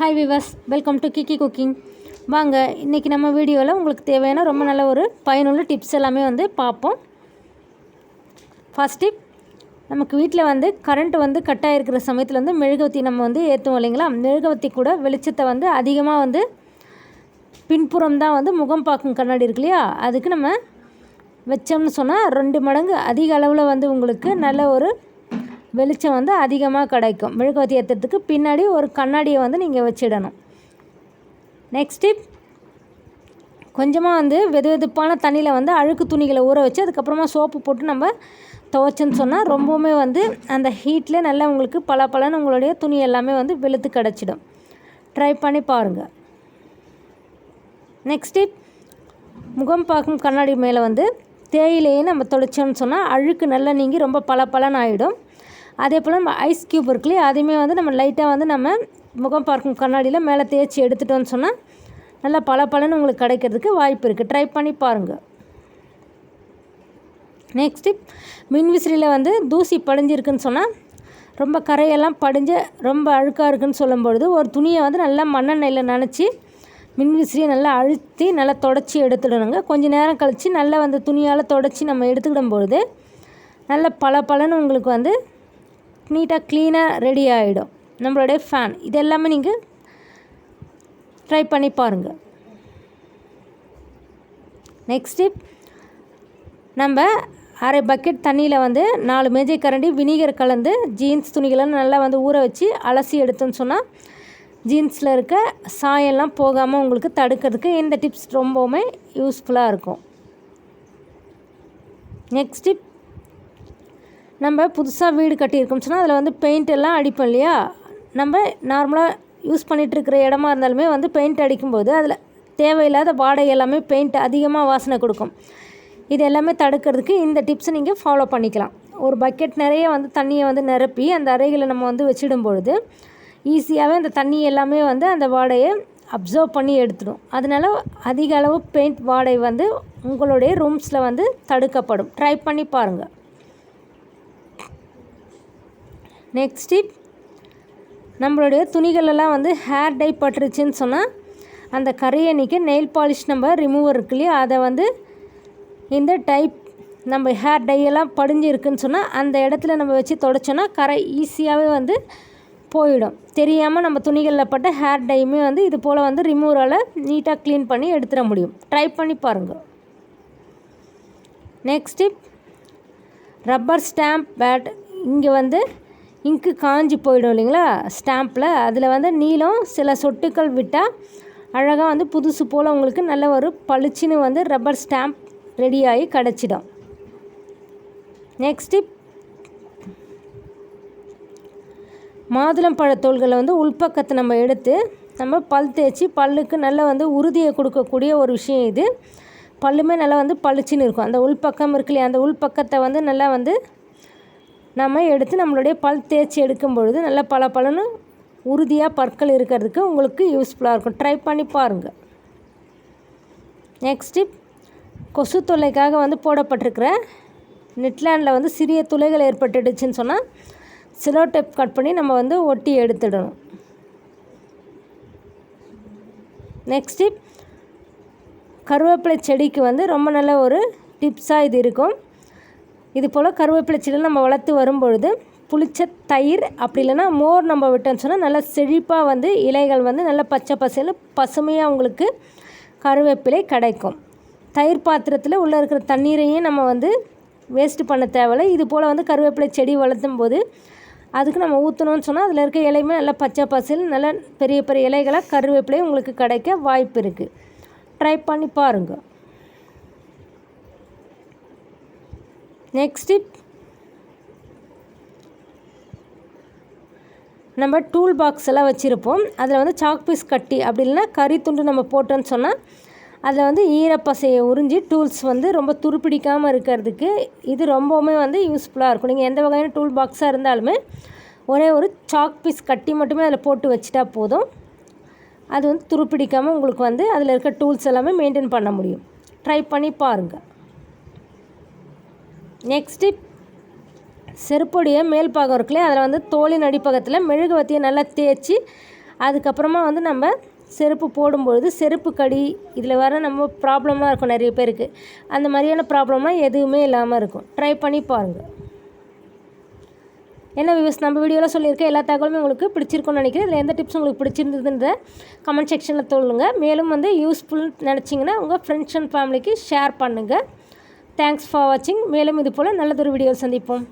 Hi விவாஸ் welcome to Kiki cooking வாங்க இன்றைக்கி நம்ம வீடியோவில் உங்களுக்கு தேவையான ரொம்ப நல்ல ஒரு பயனுள்ள டிப்ஸ் எல்லாமே வந்து பார்ப்போம். ஃபஸ்ட் டிப் நமக்கு வீட்டில் வந்து கரண்ட் வந்து கட் ஆகிருக்கிற சமயத்தில் வந்து மெழுகுவத்தி நம்ம வந்து ஏற்றுவோம் இல்லைங்களா? மெழுகுவத்தி கூட வெளிச்சத்தை வந்து அதிகமாக வந்து பின்புறம் தான் வந்து முகம் பார்க்கும் கண்ணாடி இருக்கு இல்லையா? அதுக்கு நம்ம வச்சோம்னு சொன்னால் ரெண்டு மடங்கு அதிக அளவில் வந்து உங்களுக்கு நல்ல ஒரு வெளிச்சம் வந்து அதிகமாக கிடைக்கும். மெழுகுவத்தி ஏற்றுறதுக்கு பின்னாடி ஒரு கண்ணாடியை வந்து நீங்கள் வச்சிடணும். நெக்ஸ்ட் டிப் கொஞ்சமாக வந்து வெது வெதுப்பான தண்ணியில் வந்து அழுக்கு துணிகளை ஊற வச்சு அதுக்கப்புறமா சோப்பு போட்டு நம்ம துவைச்சோன்னு சொன்னால் ரொம்பவுமே வந்து அந்த ஹீட்டில் நல்லா உங்களுக்கு பல பலன்னு உங்களுடைய துணி எல்லாமே வந்து வெளுத்து கிடச்சிடும். ட்ரை பண்ணி பாருங்கள் நெக்ஸ்ட் டிப் முகம் பார்க்கும் கண்ணாடி மேலே வந்து தேயிலையே நம்ம தொளிச்சோம்னு சொன்னால் அழுக்கு நல்லா நீங்கி ரொம்ப பல பலன் ஆகிடும் அதே போல் நம்ம ஐஸ் க்யூப் இருக்குல்லையே அதையுமே வந்து நம்ம லைட்டாக வந்து நம்ம முகம் பார்க்கும் கண்ணாடியில் மேலே தேய்ச்சி எடுத்துட்டோம்னு சொன்னால் நல்லா பல பலன்னு உங்களுக்கு கிடைக்கிறதுக்கு வாய்ப்பு இருக்குது ட்ரை பண்ணி பாருங்கள் நெக்ஸ்ட் டிப் மின்விசிறியில் வந்து தூசி படிஞ்சிருக்குன்னு சொன்னால் ரொம்ப கரையெல்லாம் படிஞ்ச ரொம்ப அழுக்காக இருக்குன்னு சொல்லும்பொழுது ஒரு துணியை வந்து நல்லா மண்ணெண்ணெயில் நனைச்சி மின்விசிறியை நல்லா அழுத்தி நல்லா தொடச்சி எடுத்துடணுங்க. கொஞ்சம் நேரம் கழித்து நல்லா வந்து துணியால் தொடச்சி நம்ம எடுத்துக்கிடும் பொழுது நல்ல பல பலன்னு உங்களுக்கு வந்து நீட்டாக க்ளீனாக ரெடி ஆகிடும் நம்மளுடைய ஃபேன் இது எல்லாமே நீங்கள் ட்ரை பண்ணி பாருங்கள் நெக்ஸ்ட் டிப் நம்ம அரை பக்கெட் தண்ணியில் வந்து நாலு மேஜை கரண்டி வினிகர் கலந்து ஜீன்ஸ் துணிகளை நல்லா வந்து ஊற வச்சு அலசி எடுத்தோன்னு சொன்னால் ஜீன்ஸில் இருக்க சாயம்லாம் போகாமல் உங்களுக்கு தடுக்கிறதுக்கு இந்த டிப்ஸ் ரொம்பவுமே யூஸ்ஃபுல்லாக இருக்கும். நெக்ஸ்ட் டிப் நம்ம புதுசாக வீடு கட்டியிருக்கோம் சொன்னால் அதில் வந்து பெயிண்ட் எல்லாம் அடிப்போம் இல்லையா? நம்ம நார்மலாக யூஸ் பண்ணிகிட்ருக்கிற இடமா இருந்தாலுமே வந்து பெயிண்ட் அடிக்கும்போது அதில் தேவையில்லாத வாடகை எல்லாமே பெயிண்ட் அதிகமாக வாசனை கொடுக்கும். இது எல்லாமே தடுக்கிறதுக்கு இந்த டிப்ஸை நீங்கள் ஃபாலோ பண்ணிக்கலாம். ஒரு பக்கெட் நிறைய வந்து தண்ணியை வந்து நிரப்பி அந்த அறைகளை நம்ம வந்து வச்சிடும் பொழுது ஈஸியாகவே அந்த தண்ணி எல்லாமே வந்து அந்த வாடையை அப்சர்வ் பண்ணி எடுத்துடும். அதனால அதிக அளவு பெயிண்ட் வாடை வந்து உங்களுடைய ரூம்ஸில் வந்து தடுக்கப்படும். ட்ரை பண்ணி பாருங்கள் நெக்ஸ்ட் டிப் நம்மளுடைய துணிகளெல்லாம் வந்து ஹேர் டை பட்டுருச்சுன்னு சொன்னால் அந்த கரையை நீக்க நெயில் பாலிஷ் நம்ம ரிமூவர் இருக்கு இல்லையா? அதை வந்து இந்த டைப் நம்ம ஹேர் டையெல்லாம் படிஞ்சு இருக்குன்னு சொன்னால் அந்த இடத்துல நம்ம வச்சு தொடச்சோன்னா கரை ஈஸியாகவே வந்து போயிடும். தெரியாமல் நம்ம துணிகளில் பட்ட ஹேர் டையுமே வந்து இது போல் வந்து ரிமூவரால் நீட்டாக க்ளீன் பண்ணி எடுத்துட முடியும். ட்ரை பண்ணி பாருங்கள் next tip rubber stamp pad இங்கே வந்து இங்கு காஞ்சி போயிடும் இல்லைங்களா? ஸ்டாம்பில். அதில் வந்து நீளம் சில சொட்டுக்கள் விட்டால் அழகாக வந்து புதுசு போல் உங்களுக்கு நல்ல ஒரு பளிச்சுன்னு வந்து ரப்பர் ஸ்டாம்ப் ரெடியாகி கிடச்சிடும். நெக்ஸ்ட்டு டிப் மாதுளம் பழத்தோள்களை வந்து உள்பக்கத்தை நம்ம எடுத்து நம்ம பல் தேய்ச்சி பல்லுக்கு நல்ல வந்து உறுதியை கொடுக்கக்கூடிய ஒரு விஷயம் இது. பல்லுமே நல்லா வந்து பளிச்சுன்னு இருக்கும். அந்த உள்பக்கம் இருக்கு இல்லையா? அந்த உள்பக்கத்தை வந்து நல்லா வந்து நம்ம எடுத்து நம்மளுடைய பல் தேய்ச்சி எடுக்கும் பொழுது நல்லா பல பலன்னு உறுதியாக பற்கள் இருக்கிறதுக்கு உங்களுக்கு யூஸ்ஃபுல்லாக இருக்கும். ட்ரை பண்ணி பாருங்கள் நெக்ஸ்ட்டு கொசு தொல்லைக்காக வந்து போடப்பட்டிருக்கிற நெட்லேண்டில் வந்து சிறிய துளைகள் ஏற்பட்டுடுச்சுன்னு சொன்னால் சிலோ டெப் கட் பண்ணி நம்ம வந்து ஒட்டி எடுத்துடணும். நெக்ஸ்ட் டிப் கருவேப்பிலை செடிக்கு வந்து ரொம்ப நல்ல ஒரு டிப்ஸாக இது இருக்கும். இது போல் கருவேப்பிலை செடியில் நம்ம வளர்த்து வரும்பொழுது புளிச்ச தயிர் அப்படி இல்லைன்னா மோர் நம்ம விட்டோம்னு சொன்னால் நல்லா செழிப்பாக வந்து இலைகள் வந்து நல்லா பச்சை பசையில் பசுமையாக உங்களுக்கு கருவேப்பிலை கிடைக்கும். தயிர் பாத்திரத்தில் உள்ளே இருக்கிற தண்ணீரையும் நம்ம வந்து வேஸ்ட்டு பண்ண தேவையில்லை. இது போல் வந்து கருவேப்பிலை செடி வளர்த்தும் போது அதுக்கு நம்ம ஊற்றணும்னு சொன்னால் அதில் இருக்க இலையுமே நல்லா பச்சை பசையில் நல்லா பெரிய பெரிய இலைகளாக கருவேப்பிலையும் உங்களுக்கு கிடைக்க வாய்ப்பு இருக்குது ட்ரை பண்ணி பாருங்கள் நெக்ஸ்ட் டிப் நம்ம டூல் பாக்ஸ் எல்லாம் வச்சுருப்போம். அதில் வந்து சாக் பீஸ் கட்டி அப்படி இல்லைன்னா கறி துண்டு நம்ம போட்டோன்னு சொன்னால் அதில் வந்து ஈரப்பசையை உறிஞ்சி டூல்ஸ் வந்து ரொம்ப துருப்பிடிக்காமல் இருக்கிறதுக்கு இது ரொம்பவுமே வந்து யூஸ்ஃபுல்லாக இருக்கும். நீங்கள் எந்த வகையான டூல் பாக்ஸாக இருந்தாலுமே ஒரே ஒரு சாக் பீஸ் கட்டி மட்டுமே அதில் போட்டு வச்சுட்டா போதும். அது வந்து துருப்பிடிக்காமல் உங்களுக்கு வந்து அதில் இருக்க டூல்ஸ் எல்லாமே மெயின்டைன் பண்ண முடியும். ட்ரை பண்ணி பாருங்கள் நெக்ஸ்ட்டு செருப்புடைய மேல் பாகம் இருக்குல்லையே? அதில் வந்து தோலின் அடிப்பக்கத்தில் மெழுகுவத்தியை நல்லா தேய்ச்சி அதுக்கப்புறமா வந்து நம்ம செருப்பு போடும்பொழுது செருப்பு கடி இதில் வர நம்ம ப்ராப்ளம்லாம் இருக்கும் நிறைய பேருக்கு. அந்த மாதிரியான ப்ராப்ளம்லாம் எதுவுமே இல்லாமல் இருக்கும். ட்ரை பண்ணி பாருங்கள் என்ன வியூஸ் நம்ம வீடியோவில் சொல்லியிருக்க எல்லா தகவலுமே உங்களுக்கு பிடிச்சிருக்கும்னு நினைக்கிறேன். இதில் எந்த டிப்ஸ் உங்களுக்கு பிடிச்சிருந்ததுன்ற கமெண்ட் செக்ஷனில் சொல்லுங்கள் மேலும் வந்து யூஸ்ஃபுல் நினச்சிங்கன்னா உங்கள் ஃப்ரெண்ட்ஸ் அண்ட் ஃபேமிலிக்கு ஷேர் பண்ணுங்கள் தேங்க்ஸ் ஃபார் வாட்சிங் மேலும் இது போல் நல்லதொரு வீடியோ சந்திப்போம்.